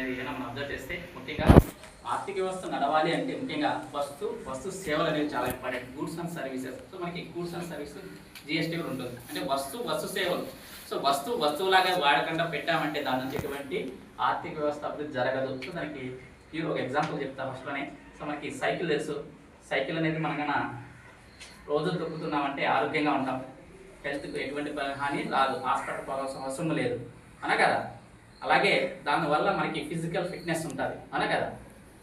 అనేది ఏదైనా మనం అబ్జర్వ్ చేస్తే ముఖ్యంగా ఆర్థిక వ్యవస్థ నడవాలి అంటే ముఖ్యంగా వస్తు వస్తు సేవలు అనేవి చాలా important goods and services so మనకి గూడ్స్ అండ్ సర్వీస్ జిఎస్టీ కూడా ఉంటుంది. అంటే వస్తు వస్తు సేవలు. సో వస్తు వస్తువులాగా వాడకుండా పెట్టామంటే దాని నుంచి ఎటువంటి ఆర్థిక వ్యవస్థ అభివృద్ధి జరగదు. సో దానికి ప్యూర్ ఒక ఎగ్జాంపుల్ చెప్తా ఫస్ట్లోనే సో మనకి సైకిల్ తెలుసు సైకిల్ అనేది మనం కన్నా రోజు తొక్కుతున్నామంటే ఆరోగ్యంగా ఉంటాం. హెల్త్కు ఎటువంటి హాని రాదు. హాస్పిటల్ పోవాల్సిన అవసరం లేదు. అన కదా? అలాగే దానివల్ల మనకి ఫిజికల్ ఫిట్నెస్ ఉంటుంది. అన కదా?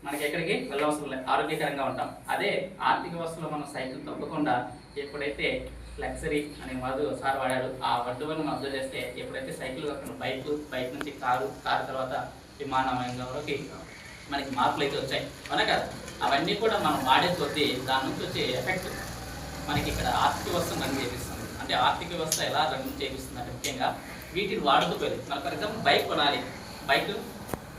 మనకి ఎక్కడికి వెళ్ళవసరం లేదు. ఆరోగ్యకరంగా ఉంటాం. అదే ఆర్థిక వ్యవస్థలో మనం సైకిల్ తప్పకుండా ఎప్పుడైతే లగ్జరీ అనే మధు సార్ వాడాడు ఆ వడ్డు మనం అబ్జర్వ్ చేస్తే ఎప్పుడైతే సైకిల్ బైక్ బైక్ నుంచి కారు కారు తర్వాత విమానం వరకు మనకి మార్పులు అయితే వచ్చాయి. అవునా కదా? అవన్నీ కూడా మనం వాడే కొద్దీ దాని నుంచి వచ్చే ఎఫెక్ట్ మనకి ఇక్కడ ఆర్థిక వ్యవస్థ రన్ చేపిస్తుంది. అంటే ఆర్థిక వ్యవస్థ ఎలా రన్ చేపిస్తుంది అంటే ముఖ్యంగా వీటిని వాడుతూ పోయి మన ఫర్ ఎగ్జాంపుల్ బైక్ కొనాలి. బైక్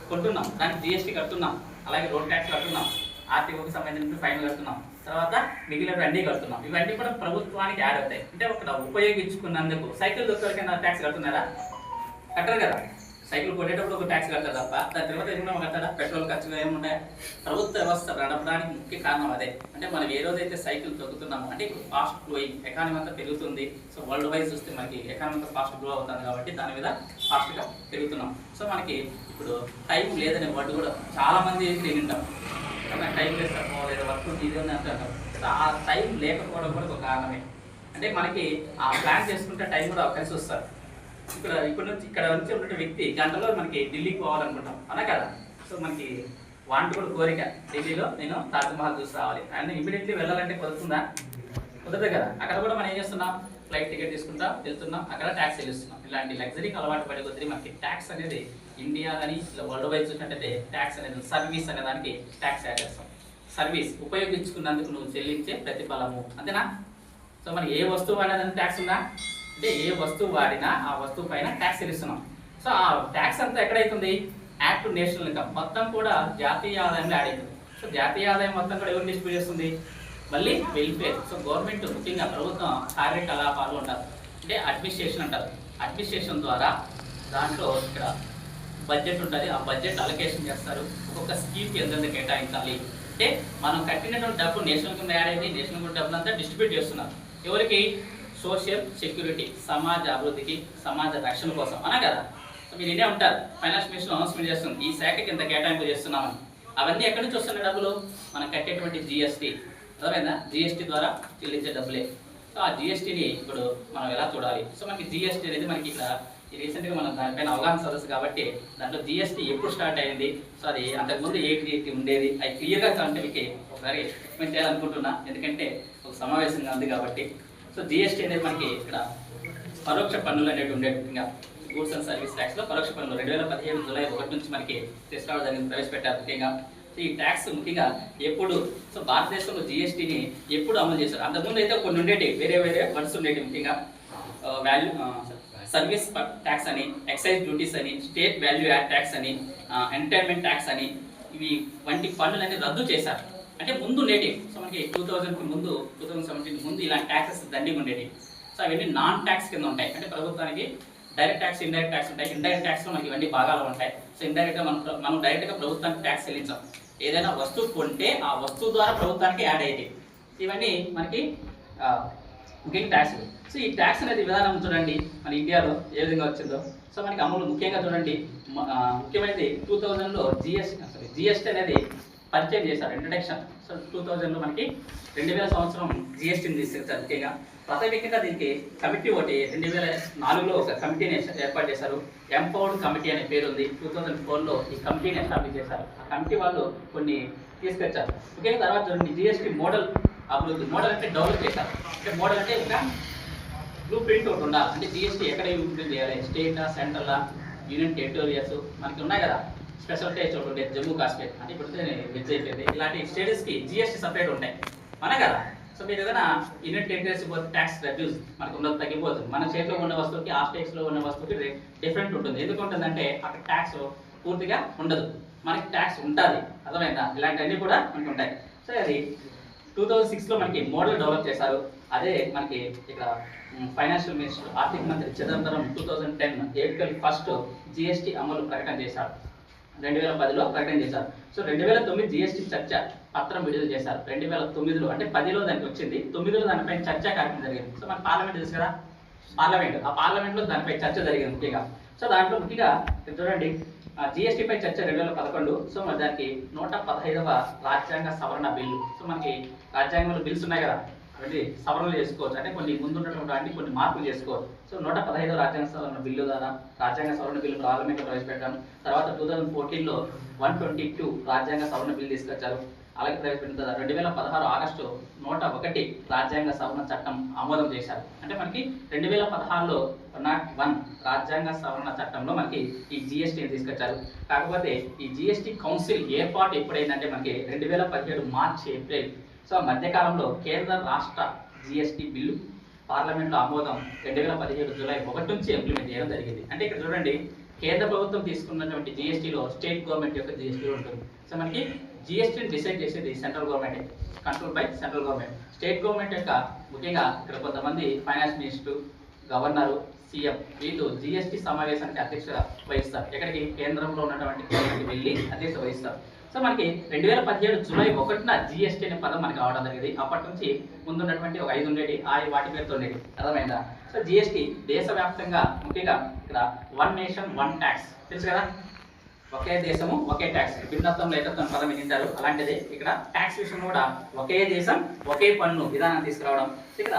కొంటున్నాం. దానికి జిఎస్టీ కడుతున్నాం. అలాగే రోడ్ ట్యాక్స్ కడుతున్నాం. ఆర్టీఓకి సంబంధించిన ఫైన్ కడుతున్నాం. తర్వాత మిగిలిన అన్నీ కడుతున్నాం. ఇవన్నీ కూడా ప్రభుత్వానికి యాడ్ అవుతాయి. అంటే ఒక ఉపయోగించుకున్నందుకు సైకిల్ దొరికిన ట్యాక్స్ కడుతున్నారా? కట్టరు కదా. సైకిల్ కొట్టేటప్పుడు ఒక ట్యాక్స్ కడతాడు తప్ప దాని తర్వాత ఏమన్నా కట్టారా పెట్రోల్ ఖర్చులు ఏమున్నాయి? ప్రభుత్వ వ్యవస్థ నడపడానికి ముఖ్య కారణం అదే. అంటే మనం ఏ రోజైతే సైకిల్ తొక్కుతున్నామో అంటే ఇప్పుడు ఫాస్ట్ గ్రోయింగ్ ఎకానమీ అంతా పెరుగుతుంది. సో వరల్డ్ వైజ్ చూస్తే మనకి ఎకానమీ అంతా ఫాస్ట్ గ్రో అవుతుంది కాబట్టి దాని మీద ఫాస్ట్గా పెరుగుతున్నాం. సో మనకి ఇప్పుడు టైం లేదనే వర్డ్ కూడా చాలామంది మంది తింటాం టైం లేదు లేదా వర్క్ ఇది అని అంటారు. సో ఆ టైం లేకపోవడం కూడా ఒక కారణమే. అంటే మనకి ఆ ప్లాన్ చేసుకుంటే టైం కూడా కలిసి వస్తారు ఇక్కడ ఇక్కడ నుంచి ఇక్కడ నుంచి ఉన్న వ్యక్తి గంటలో మనకి ఢిల్లీకి పోవాలనుకుంటాం. అలా కదా? సో మనకి వాంటి కూడా కోరిక. ఢిల్లీలో నేను తాజ్మహల్ చూసి రావాలి. అండ్ ఇమీడియట్లీ వెళ్ళాలంటే కుదురుతుందా? కుదరదు కదా. అక్కడ కూడా మనం ఏం చేస్తున్నాం? ఫ్లైట్ టికెట్ తీసుకుంటాం వెళ్తున్నాం. అక్కడ ట్యాక్స్ చెల్లిస్తున్నాం ఇలాంటి లగ్జరీకి అలవాటు పడే కొద్దీ మనకి ట్యాక్స్ అనేది ఇండియా కానీ వరల్డ్ వైడ్ చూసినట్టయితే ట్యాక్స్ అనేది సర్వీస్ అనే దానికి ట్యాక్స్ యాడ్ చేస్తాం. సర్వీస్ ఉపయోగించుకున్నందుకు నువ్వు చెల్లించే ప్రతిఫలము. అంతేనా? సో మనకి ఏ వస్తువు అనేది ట్యాక్స్ ఉందా? అంటే ఏ వస్తువు వాడినా ఆ వస్తువు పైన ట్యాక్స్ చెల్లిస్తున్నాం. సో ఆ ట్యాక్స్ అంతా ఎక్కడైతుంది? యాక్ట్ నేషనల్ ఇన్కమ్ మొత్తం కూడా జాతీయ ఆదాయంలో యాడ్ అవుతుంది సో జాతీయ ఆదాయం మొత్తం కూడా ఎవరు డిస్ట్రిబ్యూట్ చేస్తుంది మళ్ళీ వెల్ఫేర్ సో గవర్నమెంట్ ముఖ్యంగా ప్రభుత్వం కార్యకలాపాలు అంటారు అంటే అడ్మినిస్ట్రేషన్ అంటారు. అడ్మినిస్ట్రేషన్ ద్వారా దాంట్లో ఇక్కడ బడ్జెట్ ఉంటుంది. ఆ బడ్జెట్ అలొకేషన్ చేస్తారు. ఒక్కొక్క స్కీమ్కి ఎంతెంత కేటాయించాలి? అంటే మనం కట్టినటువంటి డబ్బు నేషనల్ కింద యాడ్ అయింది. నేషనల్ కింద డబ్బులు అంతా డిస్ట్రిబ్యూట్ చేస్తున్నారు. ఎవరికి? సోషల్ సెక్యూరిటీ సమాజ అభివృద్ధికి సమాజ రక్షణ కోసం. అనా కదా? మీరు ఇదే ఉంటారు ఫైనాన్స్ మినిస్టర్ అనౌన్స్మెంట్ చేస్తుంది. ఈ శాఖకి ఇంత కేటాయింపు చేస్తున్నామని. అవన్నీ ఎక్కడి నుంచి వస్తున్న డబ్బులు? మనం కట్టేటువంటి జిఎస్టీ అర్థమైందా? జిఎస్టీ ద్వారా చెల్లించే డబ్బులే. సో ఆ జిఎస్టీని ఇప్పుడు మనం ఎలా చూడాలి? సో మనకి జిఎస్టీ అనేది మనకి ఇక్కడ ఈ రీసెంట్గా మనం దానిపైన అవగాహన సదస్సు కాబట్టి దాంట్లో జిఎస్టీ ఎప్పుడు స్టార్ట్ అయింది? సో అది అంతకుముందు ఏ ఎయిటీ ఉండేది? అది క్లియర్గా అంటే మీకు ఒకసారి ఎక్స్ప్లెయిన్ చేయాలనుకుంటున్నా. ఎందుకంటే ఒక సమావేశంగా ఉంది కాబట్టి. సో జిఎస్టీ అనేది మనకి ఇక్కడ పరోక్ష పన్నులు అనేవి ఉండేవి గూడ్స్ అండ్ సర్వీస్ ట్యాక్స్లో పరోక్ష పన్నులు. రెండు వేల పదిహేను జూలై ఒకటి నుంచి మనకి తీసుకురావడం జరిగింది ప్రవేశపెట్టారు ముఖ్యంగా. సో ఈ ట్యాక్స్ ముఖ్యంగా ఎప్పుడు సో భారతదేశంలో జిఎస్టీని ఎప్పుడు అమలు చేశారు? అంతకుముందు అయితే కొన్ని ఉండేవి వేరే వేరే వర్డ్స్ ఉండేవి ముఖ్యంగా. వాల్యూ సర్వీస్ ట్యాక్స్ అని ఎక్సైజ్ డ్యూటీస్ అని స్టేట్ వాల్యూ యాడ్ ట్యాక్స్ అని uh, ఎంటర్టైన్మెంట్ ట్యాక్స్ అని ఇవి వంటి పన్నులన్నీ రద్దు చేశారు. అంటే ముందు ఉండేటివి సో మనకి టూ థౌజండ్కి ముందు టూ థౌజండ్ సెవెంటీన్ ముందు ఇలాంటి ట్యాక్సెస్ దండిగా ఉండేవి సో అవన్నీ నాన్ ట్యాక్స్ కింద ఉంటాయి. అంటే ప్రభుత్వానికి డైరెక్ట్ ట్యాక్స్ ఇండైరెక్ట్ ట్యాక్స్ ఉంటాయి. ఇండైరెక్ట్ ట్యాక్స్లో మనకి ఇవన్నీ భాగాలు ఉంటాయి. సో ఇండైరెక్ట్గా మనం మనం డైరెక్ట్గా ప్రభుత్వానికి ట్యాక్స్ చెల్లించాం. ఏదైనా వస్తువు కొంటే ఆ వస్తువు ద్వారా ప్రభుత్వానికి యాడ్ అయ్యేది ఇవన్నీ మనకి ముఖ్యంగా ట్యాక్స్ సో ఈ ట్యాక్స్ అనేది విధానం చూడండి. మన ఇండియాలో ఏ విధంగా వచ్చిందో. సో మనకి అమలు ముఖ్యంగా చూడండి. ముఖ్యమైనది టూ థౌజండ్లో జిఎస్టీ సారీ జిఎస్టీ అనేది పరిచయం చేశారు. ఇంట్రడక్షన్ సో టూ థౌజండ్లో మనకి రెండు వేల సంవత్సరం జిఎస్టీని తీసుకొచ్చారు. ముఖ్యంగా ప్రాథమికంగా దీనికి కమిటీ ఒకటి రెండు వేల నాలుగులో ఒక కమిటీని ఏర్పాటు చేశారు. ఎంపవర్డ్ కమిటీ అనే పేరు ఉంది. టూ థౌజండ్ ఫోర్లో ఈ కమిటీని ఎస్టాబ్లిష్ చేశారు. ఆ కమిటీ వాళ్ళు కొన్ని తీసుకొచ్చారు. ముఖ్యంగా తర్వాత చూడండి. జిఎస్టీ మోడల్ అభివృద్ధి. మోడల్ అంటే డెవలప్ చేశారు. అంటే మోడల్ అంటే ఒక బ్లూ ప్రింట్ ఒకటి ఉండాలి. అంటే జిఎస్టీ ఎక్కడ ఇంప్లిమెంట్ చేయాలి? స్టేటా సెంట్రలా యూనియన్ టెరిటోరియల్స్ మనకి ఉన్నాయి కదా. స్పెషల్ టేస్ట్ ఒకటి ఉండేది జమ్మూ కాశ్మీర్ అంటే ఇప్పుడు వెజ్ అయిపోయింది ఇలాంటి స్టేటస్కి జిఎస్టీ సపరేట్ ఉంటాయి. మన కదా? సో మీరు ఏదైనా యూనిట్ టెరిటరీస్ పోతే ట్యాక్స్ రెడ్యూస్ మనకు ఉన్నది తగ్గిపోతుంది. మన చేతిలో ఉన్న వస్తువుకి ఆ స్టేట్స్లో ఉన్న వస్తువుకి డిఫరెంట్ ఉంటుంది. ఎందుకు ఉంటుందంటే అక్కడ ట్యాక్స్ పూర్తిగా ఉండదు. మనకి ట్యాక్స్ ఉంటుంది అర్థమైందా? ఇలాంటివన్నీ కూడా మనకి ఉంటాయి. సో అది టూ థౌజండ్ సిక్స్లో మనకి మోడల్ డెవలప్ చేశారు. అదే మనకి ఇక్కడ ఫైనాన్షియల్ మినిస్టర్ ఆర్థిక మంత్రి Chidambaram two thousand ten April first GST అమలు ప్రకటన చేశారు. రెండు వేల పదిలో ప్రకటన చేశారు సో రెండు వేల తొమ్మిది జిఎస్టీ చర్చ పత్రం విడుదల చేశారు. రెండు వేల తొమ్మిదిలో అంటే పదిలో దానికి వచ్చింది. తొమ్మిదిలో దానిపై చర్చ కార్యక్రమం జరిగింది. సో మన పార్లమెంట్ తెలుసు కదా? పార్లమెంట్. ఆ పార్లమెంట్లో దానిపై చర్చ జరిగింది ముఖ్యంగా. సో దాంట్లో ముఖ్యంగా చూడండి. జిఎస్టీపై చర్చ రెండు వేల పదకొండు. సో మరి దానికి నూట పదహైదవ రాజ్యాంగ సవరణ బిల్లు. సో మనకి రాజ్యాంగంలో బిల్స్ ఉన్నాయి కదా? అవన్నీ సవరణలు చేసుకోవచ్చు. అంటే కొన్ని ముందున్నటువంటి అన్ని కొన్ని మార్పులు చేసుకోవచ్చు. సో నూట పదహైదవ రాజ్యాంగ సవరణ బిల్లు ద్వారా రాజ్యాంగ సవరణ బిల్లు పార్లమెంట్లో ప్రవేశపెట్టాం తర్వాత టూ థౌజండ్ ఫోర్టీన్లో వన్ ట్వంటీ టూ రాజ్యాంగ సవరణ బిల్లు తీసుకొచ్చారు. అలాగే ప్రవేశపెట్టిన తర్వాత రెండు వేల పదహారు ఆగస్టు నూట ఒకటి రాజ్యాంగ సవరణ చట్టం ఆమోదం చేశారు. అంటే మనకి రెండు వేల పదహారులో నాట్ వన్ రాజ్యాంగ సవరణ చట్టంలో మనకి ఈ జిఎస్టీని తీసుకొచ్చారు. కాకపోతే ఈ జిఎస్టీ కౌన్సిల్ ఏర్పాటు ఎప్పుడైందంటే మనకి రెండు వేల పదిహేడు మార్చ్ ఏప్రిల్ సో మధ్యకాలంలో కేంద్ర రాష్ట్ర జిఎస్టీ బిల్లు పార్లమెంట్లో ఆమోదం రెండు వేల పదిహేడు జూలై ఒకటి నుంచి ఇంప్లిమెంట్ చేయడం జరిగింది. అంటే ఇక్కడ చూడండి కేంద్ర ప్రభుత్వం తీసుకున్నటువంటి జిఎస్టీలో స్టేట్ గవర్నమెంట్ యొక్క జిఎస్టీ ఉంటుంది. సో మనకి జిఎస్టీని డిసైడ్ చేసేది central government control by central government. State government యొక్క ముఖ్యంగా ఇక్కడ కొంతమంది ఫైనాన్స్ మినిస్టర్ గవర్నరు సీఎం వీళ్ళు జిఎస్టీ సమావేశానికి అధ్యక్షత వహిస్తారు. ఎక్కడికి? కేంద్రంలో ఉన్నటువంటి వెళ్ళి అధ్యక్షత వహిస్తారు. సో మనకి రెండు వేల పదిహేడు జూలై ఒకటిన జిఎస్టీ అనే పదం మనకి రావడం జరిగింది. అప్పటి నుంచి ముందున్నటువంటి ఒక ఐదు ఉండేది ఆ వాటి పేరుతో ఉండేది అర్థమైందా? సో జిఎస్టీ దేశవ్యాప్తంగా ముఖ్యంగా ఇక్కడ వన్ నేషన్ వన్ ట్యాక్స్. తెలుసు కదా? ఒకే దేశము ఒకే ట్యాక్స్. భిన్నత్వం ఏకత్వం పదం వినింటారు. అలాంటిది ఇక్కడ ట్యాక్స్ విషయంలో కూడా ఒకే దేశం ఒకే పన్ను విధానం తీసుకురావడం. ఇక్కడ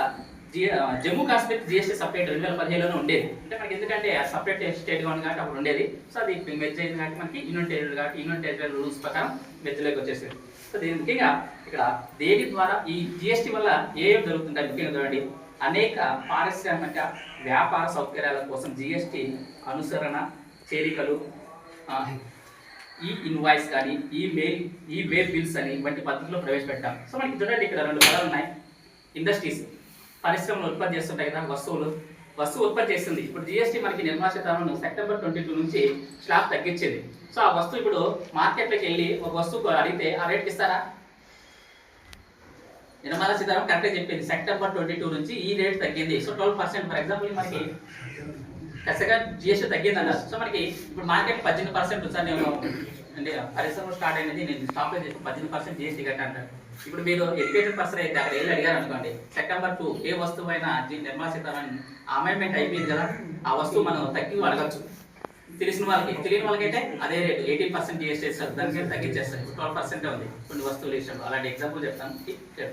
జమ్మూ కాశ్మీర్ జిఎస్టీ సపరేట్ రెండు వేల పదిహేడులోనే ఉండేది. అంటే మనకి ఎందుకంటే సపరేట్ స్టేట్గా ఉంది కాబట్టి అప్పుడు ఉండేది. సో అది మెర్జ్ అయింది కాబట్టి మనకి యూనియన్ టెరిటరీ కాబట్టి యూనియన్ టెరిటరీ రూల్స్ ప్రకారం మెర్జ్లోకి వచ్చేసింది. సో దీని ముఖ్యంగా ఇక్కడ దేని ద్వారా ఈ జిఎస్టీ వల్ల ఏం జరుగుతుంటాయి? ముఖ్యంగా చూడండి. అనేక పారిశ్రామిక వ్యాపార సౌకర్యాల కోసం జిఎస్టీ అనుసరణ చేరికలు ఈ ఇన్వాయిస్ కానీ ఈ మెయిల్ ఈ వే బిల్స్ అని వంటి పద్ధతిలో ప్రవేశపెట్టాం. సో మనకి చూడండి ఇక్కడ రెండు పదాలు ఉన్నాయి. ఇండస్ట్రీస్ పరిశ్రమలు ఉత్పత్తి చేస్తుంటాయి కదా వస్తువులు. వస్తువు ఉత్పత్తి చేస్తుంది. ఇప్పుడు జిఎస్టీ మనకి Nirmala Sitharaman September twenty two నుంచి స్లాబ్ తగ్గించింది. సో ఆ వస్తువు ఇప్పుడు మార్కెట్లోకి వెళ్ళి ఒక వస్తువు అడిగితే ఆ రేట్కి ఇస్తారా? నిర్మలా సీతారామన్ కరెక్ట్గా చెప్పింది. సెప్టెంబర్ ట్వంటీ టూ నుంచి ఈ రేట్ తగ్గింది. So twelve percent. For example మనకి ఖచ్చితంగా జిఎస్టీ తగ్గింది అన్నారు సో మనకి ఇప్పుడు మార్కెట్ పద్దెనిమిది పర్సెంట్ సార్ నేను అంటే పరిశ్రమ స్టార్ట్ అయినది. నేను స్టాప్ చేసి పద్దెనిమిది పర్సెంట్ జిఎస్టీ కట్ట అంటారు. ఇప్పుడు మీరు ఎడ్యుకేటెడ్ పర్సన్ అయితే అక్కడ వెళ్ళి అడిగారు అనుకోండి సెప్టెంబర్ టూ ఏ వస్తువు అయినా జి- నిర్మలా సీతారామన్ అమెండ్మెంట్ అయిపోయింది కదా ఆ వస్తువు మనం తగ్గి అడగచ్చు. తెలిసిన వాళ్ళకి తెలియని వాళ్ళకైతే అదే రేటు ఎయిటీన్ పర్సెంట్ జిఎస్టీ ఇస్తారు దానికి తగ్గించేస్తారు. ట్వెల్వ్ పర్సెంట్ ఉంది కొన్ని వస్తువులు విషయంలో అలాంటి ఎగ్జాంపుల్ చెప్తాను.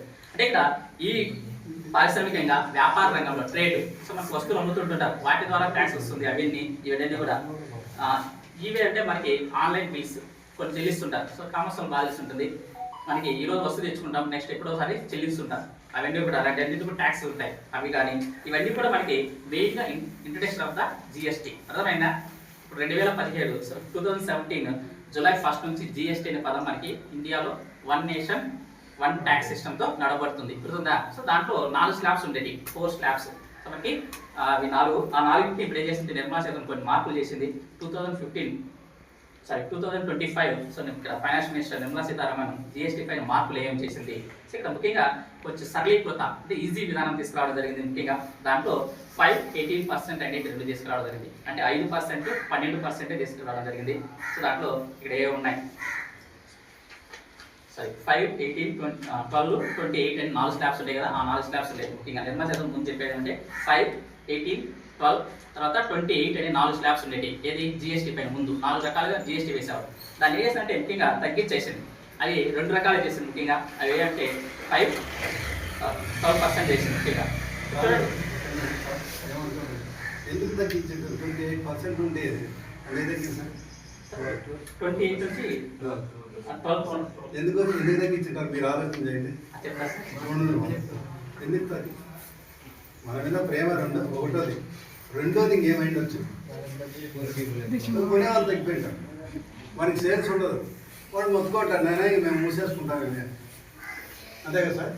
అంటే ఇక్కడ ఈ పారిశ్రామికంగా వ్యాపార రంగంలో ట్రేడ్ సో మనకు వస్తువులు అమ్ముతుంటుంటారు. వాటి ద్వారా ట్యాక్స్ వస్తుంది అవన్నీ ఇవన్నీ కూడా. ఇవి అంటే మనకి ఆన్లైన్ బిల్స్ కొన్ని చెల్లిస్తుంటారు. సో కామర్స్ బాగా ఉంటుంది మనకి ఈ రోజు వస్తువు తెచ్చుకుంటాం నెక్స్ట్ ఎప్పుడోసారి చెల్లిస్తుంటాం. అవన్నీ కూడా అలాంటి ట్యాక్స్ ఉంటాయి. అవి కానీ ఇవన్నీ కూడా మనకి మెయిన్గా ఇంట్రడక్షన్ ఆఫ్ ద జిఎస్టీ అర్థమైనా ఇప్పుడు రెండు వేల పదిహేడు two thousand seventeen July first నుంచి జిఎస్టీ అనే పదం మనకి ఇండియాలో వన్ నేషన్ వన్ ట్యాక్స్ సిస్టమ్తో నడబడుతుంది గుర్తుందా? సో దాంట్లో నాలుగు స్లాబ్స్ ఉండేవి ఫోర్ స్లాబ్స్ సో మనకి అవి నాలుగు ఆ నాలుగింటి ఇప్పుడు ఏం చేసింది? నిర్మలా శాతం కొన్ని మార్పులు చేసింది. Two thousand fifteen sorry two thousand twenty five so ఇక్కడ finance minister Nirmala Sitharaman GST పైన మార్పులు ఏం చేసింది? సో ఇక్కడ ముఖ్యంగా కొంచెం సరళీకృత అంటే ఈజీ విధానం తీసుకురావడం జరిగింది ముఖ్యంగా. దాంట్లో ఫైవ్ ఎయిటీన్ పర్సెంట్ అనేది రెండు తీసుకురావడం జరిగింది. అంటే ఐదు పర్సెంట్ పన్నెండు పర్సెంటే తీసుకురావడం జరిగింది. సో దాంట్లో ఇక్కడ ఏ ఉన్నాయి? Sorry five eighteen twenty twelve twenty eight and నాలుగు స్లాబ్స్ ఉంటాయి కదా ఆ నాలుగు స్లాబ్స్ ఉంటాయి. ముఖ్యంగా నిర్మలా శాతం ముందు చెప్పేది అంటే ఫైవ్ ఎయిటీన్ ట్వెల్వ్ తర్వాత ట్వంటీ ఎయిట్ అనే నాలుగు స్లాబ్స్ ఉండేవి ఏది? జిఎస్టీ పైన ముందు. నాలుగు రకాలుగా జిఎస్టీ వేసారు దాన్ని వేసినట్టే ముఖ్యంగా తగ్గించేసింది. అది రెండు రకాలు చేసింది ముఖ్యంగా. అవి ఏంటంటే ఫైవ్ ట్వెల్వ్ పర్సెంట్ చేసింది ముఖ్యంగా. ఎందుకు తగ్గించారు ట్వంటీ ఎయిట్ పర్సెంట్ ఉండేది అదే తగ్గించారు ట్వంటీ ఎయిట్ నుంచి ట్వెల్వ్ ఎందుకు? ఎందుకు తగ్గించారు మీరు ఆలోచన చేయండి. ఎందుకు తగ్గి మన మీద ప్రేమ రెండు ఒకటోది. రెండోది ఇంకేమైంది వచ్చు కొనే వాళ్ళు తగ్గిపోయింటారు మనకి సేల్స్ ఉండదు. వాడు మొత్తుకోంటారు నేనే మేము మూసేసుకుంటాం. అంతే కదా సార్?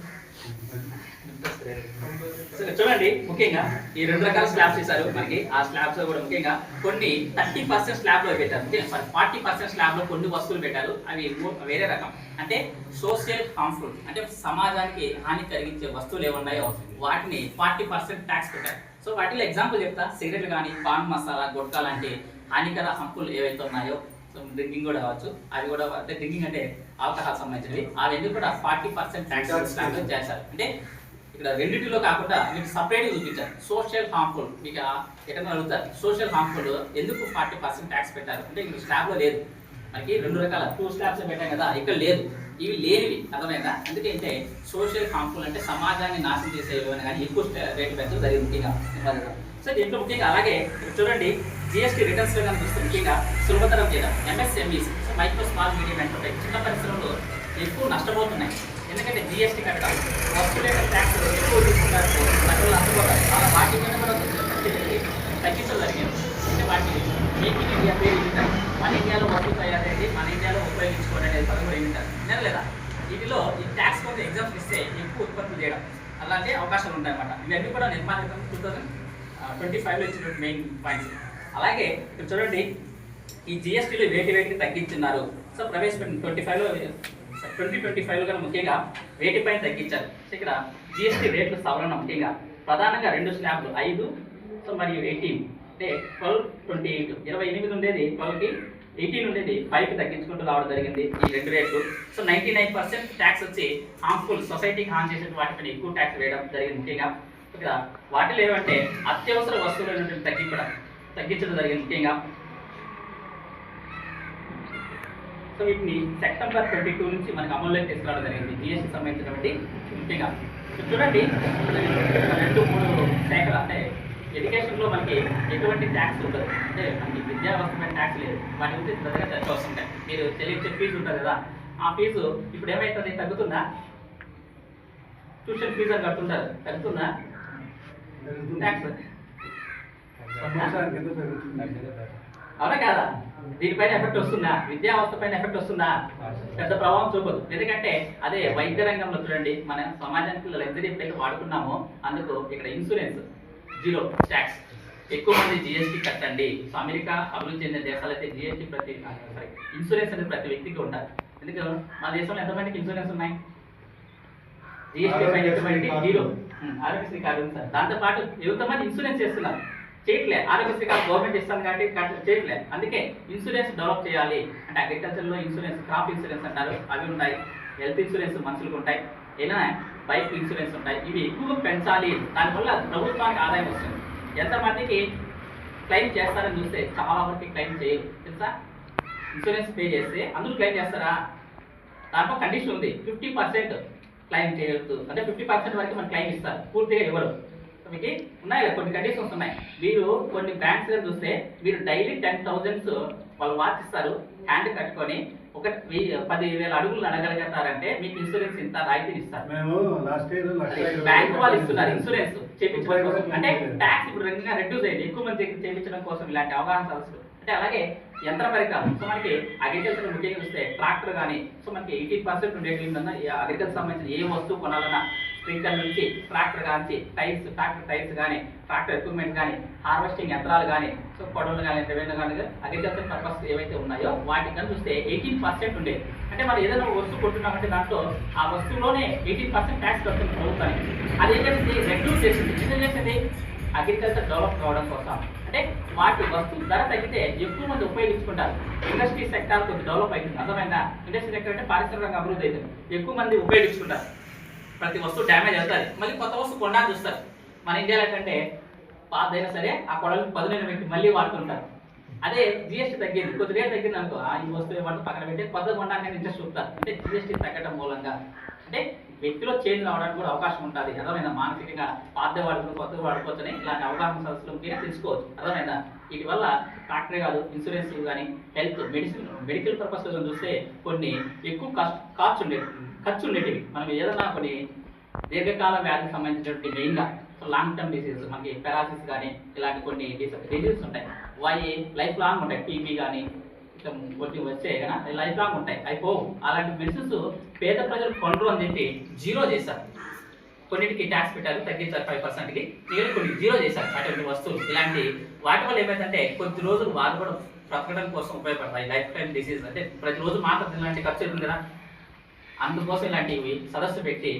సరే, చూడండి ముఖ్యంగా ఈ రెండు రకాల స్లాబ్స్ ఇస్తారు మనకి. ఆ స్లాబ్స్లో కూడా ముఖ్యంగా కొన్ని థర్టీ పర్సెంట్ స్లాబ్లో పెట్టారు. సారీ ఫార్టీ పర్సెంట్ స్లాబ్లో కొన్ని వస్తువులు పెట్టారు. అవి వేరే రకం. అంటే సోషల్ హార్మ్ఫుల్ అంటే సమాజానికి హాని కలిగించే వస్తువులు ఏమున్నాయో వాటిని ఫార్టీ పర్సెంట్ ట్యాక్స్ పెట్టారు. సో వాటిలో ఎగ్జాంపుల్ చెప్తా. సిగరెట్లు కానీ పాన్ మసాలా గుట్కా లాంటి హానికర హంపులు ఏవైతే ఉన్నాయో సో డ్రింకింగ్ కూడా కావచ్చు అవి కూడా అంటే డ్రింకింగ్ అంటే ఆల్కహాల్ సంబంధించినవి. అవన్నీ కూడా ఫార్టీ పర్సెంట్ ట్యాక్స్ చేశారు. అంటే ఇక్కడ రెండింటిలో కాకుండా మీకు సపరేట్గా చూపించారు. సోషల్ హార్మ్ఫుల్ మీకు ఎక్కడ అడుగుతారు సోషల్ హార్మ్ఫుల్ ఎందుకు ఫార్టీ పర్సెంట్ ట్యాక్స్ పెట్టారు? అంటే ఇక్కడ స్లాబ్లో లేదు. మనకి రెండు రకాల టూ స్లాబ్స్ పెట్టాం కదా ఇక్కడ లేదు. ఇవి లేనివి అర్థమైందా? అందుకంటే సోషల్ హార్మ్ఫుల్ అంటే సమాజాన్ని నాశనం చేసేవి అని కానీ ఎక్కువ స్ట- రేటు పెంచడం జరిగింది ముఖ్యంగా. సో దీంట్లో ముఖ్యంగా అలాగే చూడండి జిఎస్టీ రిటర్న్స్లో కనుక చూస్తే ముఖ్యంగా సులభతరం చేయడం MSMEs so micro small medium enterprise చిన్న పరిశ్రమలు ఎక్కువ నష్టపోతున్నాయి. ఎందుకంటే జిఎస్టీ కట్టడం వస్తువుల ట్యాక్స్ ఎక్కువ తీసుకున్నారు ప్రజలు అందుకోవాలి అలా వాటి మీద కూడా తగ్గించడం జరిగింది. అంటే వాటి మేకింగ్ ఇండియా పేరు వింటారు మన ఇండియాలో వస్తువు అనేది మన ఇండియాలో ఉపయోగించుకోవడం అనేది పదం కూడా వింటారు నేను లేదా వీటిలో ఈ ట్యాక్స్ కొంత ఎగ్జామ్స్ ఇస్తే ఎక్కువ ఉత్పత్తులు చేయడం అలాంటి అవకాశాలు ఉంటాయన్నమాట. ఇవన్నీ కూడా నిర్మాణ టూ థౌసండ్ ట్వంటీ ఫైవ్లో ఇచ్చినటువంటి మెయిన్ పాయింట్స్ అలాగే ఇక్కడ చూడండి ఈ జిఎస్టీలు వేటి వేటికి తగ్గించున్నారు. సో ప్రవేశపెట్టిన ట్వంటీ ఫైవ్లో ట్వంటీ ట్వంటీ ఫైవ్లో కన్నా ముఖ్యంగా వేటి పైన తగ్గించారు. సో ఇక్కడ జిఎస్టీ రేట్లు సవరణ ముఖ్యంగా ప్రధానంగా రెండు స్లాబ్లు ఐదు సో మరియు ఎయిటీన్ అంటే ట్వెల్వ్ ట్వంటీ ఎయిట్ ఇరవై ఎనిమిది ఉండేది ట్వెల్వ్కి ఎయిటీన్ ఉండేది ఫైవ్కి తగ్గించుకుంటూ రావడం జరిగింది ఈ రెండు రేట్లు so ninety nine percent tax వచ్చి హార్మ్ఫుల్ సొసైటీకి హార్మ్ చేసే వాటిపైన ఎక్కువ ట్యాక్స్ వేయడం జరిగింది ముఖ్యంగా. ఇక్కడ వాటిలో ఏమంటే అత్యవసర వస్తువులు తగ్గించడం తగ్గించడం జరిగింది ముఖ్యంగా. సో వీటిని సెప్టెంబర్ ట్వంటీ టూ నుంచి మనకి అమల్లోకి తీసుకురావడం జరిగింది. జిఎస్టీ సంబంధించినటువంటి ముఖ్యంగా. చూడండి. రెండు మూడు శాఖలు అంటే ఎడ్యుకేషన్లో మనకి ఎటువంటి ట్యాక్స్ ఉండదు. అంటే మనకి విద్యా వ్యవస్థ ట్యాక్స్ లేదు. వాటి గురించి పెద్దగా చర్చ వస్తుంటాయి మీరు తెలియచే ఫీజు ఉంటుంది కదా. ఆ ఫీజు ఇప్పుడు ఏమైతుంది? తగ్గుతుందా? ట్యూషన్ ఫీజు అని కడుతుంటారు. తగ్గుతుందా? ట్యాక్స్ అవునా కాదా? దీనిపైన ఎఫెక్ట్ వస్తుందా? విద్యా వ్యవస్థ పైన ఎఫెక్ట్ వస్తుందా? పెద్ద ప్రభావం చూపదు. ఎందుకంటే అదే వైద్య రంగంలో చూడండి. మన సమాజానికి లగ్జరీ ఎప్పుడైతే వాడుకున్నామో అందుకు ఇక్కడ ఇన్సూరెన్స్ జీరో ట్యాక్స్ ఎక్కువ మంది జిఎస్టీ కట్టండి. సో అమెరికా అభివృద్ధి చెందిన దేశాలు అయితే జిఎస్టీ ప్రతి సారీ ఇన్సూరెన్స్ అనేది ప్రతి వ్యక్తికి ఉండాలి. ఎందుకంటే మన దేశంలో ఎంతమందికి ఇన్సూరెన్స్ ఉన్నాయి? GST zero. ఆరోగ్యశ్రీ కార్డు ఉంది సార్. దాంతో పాటు ఎంతమంది ఇన్సూరెన్స్ చేస్తున్నారు. చేయట్లే. ఆరోగ్యశ్రీ కార్డు గవర్నమెంట్ ఇస్తాను కాబట్టి చేయట్లే. అందుకే ఇన్సూరెన్స్ డెవలప్ చేయాలి. అంటే అగ్రికల్చర్లో ఇన్సూరెన్స్ క్రాప్ ఇన్సూరెన్స్ అంటారు. అవి ఉంటాయి. హెల్త్ ఇన్సూరెన్స్ మనుషులకు ఉంటాయి. ఏదైనా బైక్ ఇన్సూరెన్స్ ఉంటాయి. ఇవి ఎక్కువగా పెంచాలి. దానివల్ల ప్రభుత్వానికి ఆదాయం వస్తుంది. ఎంతమందికి క్లెయిమ్ చేస్తారని చూస్తే చాలా వరకు క్లెయిమ్ చేయరు. తెలుసా? ఇన్సూరెన్స్ పే చేస్తే అందరూ క్లెయిమ్ చేస్తారా? దాంట్లో కండిషన్ ఉంది. ఫిఫ్టీ పర్సెంట్ క్లెయిమ్ చేయొద్దు. అంటే ఫిఫ్టీ పర్సెంట్ వరకు మనం క్లెయిమ్ ఇస్తారు. పూర్తిగా ఇవ్వరు. మీకు ఉన్నాయి కొన్ని కండిషన్స్ ఉన్నాయి. మీరు కొన్ని బ్యాంక్స్ చూస్తే మీరు డైలీ టెన్ థౌజండ్స్ వాళ్ళు వాచ్ ఇస్తారు హ్యాండ్ కట్టుకొని ఒక వెయ్యి పది వేల అడుగులు నడగలుగుతారంటే మీకు ఇన్సూరెన్స్ ఇంత రాయితీని ఇస్తారు. బ్యాంక్ వాళ్ళు ఇస్తున్నారు ఇన్సూరెన్స్ చేయించడం కోసం. అంటే. ట్యాక్స్ ఇప్పుడు రెండుగా రెడ్యూస్ అయింది. ఎక్కువ మంది చేయించడం కోసం ఇలాంటి అవగాహన అవసరం. అంటే అలాగే యంత్ర పరికరాలు. సో మనకి అగ్రికల్చర్ ముఖ్యంగా చూస్తే ట్రాక్టర్ కానీ సో మనకి ఎయిటీ పర్సెంట్ ఏంటన్నా ఈ అగ్రికల్చర్ సంబంధించిన ఏ వస్తువు కొనాలన్నా స్ప్రింక్లర్ నుంచి ట్రాక్టర్ కానీ టైర్స్ ట్రాక్టర్ టైర్స్ కానీ ట్రాక్టర్ ఎక్విప్మెంట్ కానీ హార్వెస్టింగ్ యంత్రాలు కానీ సో కొడవలు కానీ రెవెన్యూ కానీ అగ్రికల్చర్ పర్పస్ ఏవైతే ఉన్నాయో వాటిని కానీ చూస్తే ఎయిటీన్ పర్సెంట్ ఉండేది అంటే మనం ఏదైనా వస్తువు కొంటున్నామంటే దాంట్లో ఆ వస్తువులోనే ఎయిటీన్ పర్సెంట్ ట్యాక్స్ కడుతుంది ప్రభుత్వానికి అది ఏంటంటే రెడ్యూస్ చేసింది. ఎందుకు చేసింది? అగ్రికల్చర్ డెవలప్ కావడం కోసం. అంటే వాటి వస్తువు ధర తగ్గితే ఎక్కువ మంది ఉపయోగించుకుంటారు. ఇండస్ట్రీ సెక్టార్ కొంచెం డెవలప్ అవుతుంది అర్థమైందా? ఇండస్ట్రీ సెక్టర్ అంటే పారిశ్రామిక అభివృద్ధి అవుతుంది ఎక్కువ మంది ఉపయోగించుకుంటారు. ప్రతి వస్తువు డ్యామేజ్ అవుతుంది. మళ్ళీ కొత్త వస్తువు కొనడానికి చూస్తారు. మన ఇండియాలో ఏంటంటే పాతదైనా సరే ఆ కొడలు పదునైన పెట్టి మళ్ళీ వాడుతుంటారు. అదే జిఎస్టీ తగ్గింది. కొద్ది రేట్ తగ్గింది అనుకో ఆ ఈ వస్తువు ఏమంటే పక్కన పెట్టి కొత్త కొనడానికి ఇంట్రెస్ట్ చూపుతారు అంటే జిఎస్టీ తగ్గడం మూలంగా. అంటే వ్యక్తిలో చేంజ్ రావడానికి కూడా అవకాశం ఉంటుంది అర్థమైనా మానసికంగా పాత వాడుకుని కొత్త వాడుకోవచ్చని ఇలాంటి అవగాహన సదస్సులు మీరు తెలుసుకోవచ్చు. అర్థమైందా? వీటి వల్ల ట్రాక్టరే కాదు ఇన్సూరెన్స్ కానీ హెల్త్ మెడిసిన్ మెడికల్ పర్పస్ చూస్తే కొన్ని ఎక్కువ ఖర్చు ఉండేవి ఖర్చు ఉండేటివి. మనం ఏదైనా కొన్ని దీర్ఘకాల వ్యాధికి సంబంధించినటువంటి మెయిన్గా లాంగ్ టర్మ్ డిసీజెస్ మనకి పెరాసిస్ కానీ ఇలాంటి కొన్ని డిసీజెస్ ఉంటాయి. వై లైఫ్ లాంగ్ ఉంటాయి. టీబీ కానీ ఇట్లా కొన్ని వచ్చే కదా లైఫ్ లాంగ్ ఉంటాయి. అయిపోవు అలాంటి మెడిసిన్స్ పేద ప్రజలు కొనరు అని చెప్పి జీరో చేశారు కొన్నిటికి ట్యాక్స్ పెట్టారు తగ్గించారు ఫైవ్ పర్సెంట్కి నేను కొన్ని జీరో చేశారు. అటువంటి వస్తువులు ఇలాంటి వాటి వల్ల ఏమైందంటే కొద్ది రోజులు వారు కూడా బ్రతకడం కోసం ఉపయోగపడతాయి. లైఫ్ టైం డిసీజ్ అంటే ప్రతిరోజు మాత్రం ఇలాంటి ఖర్చు ఉంటుంది కదా. అందుకోసం ఇలాంటివి సదస్సు పెట్టి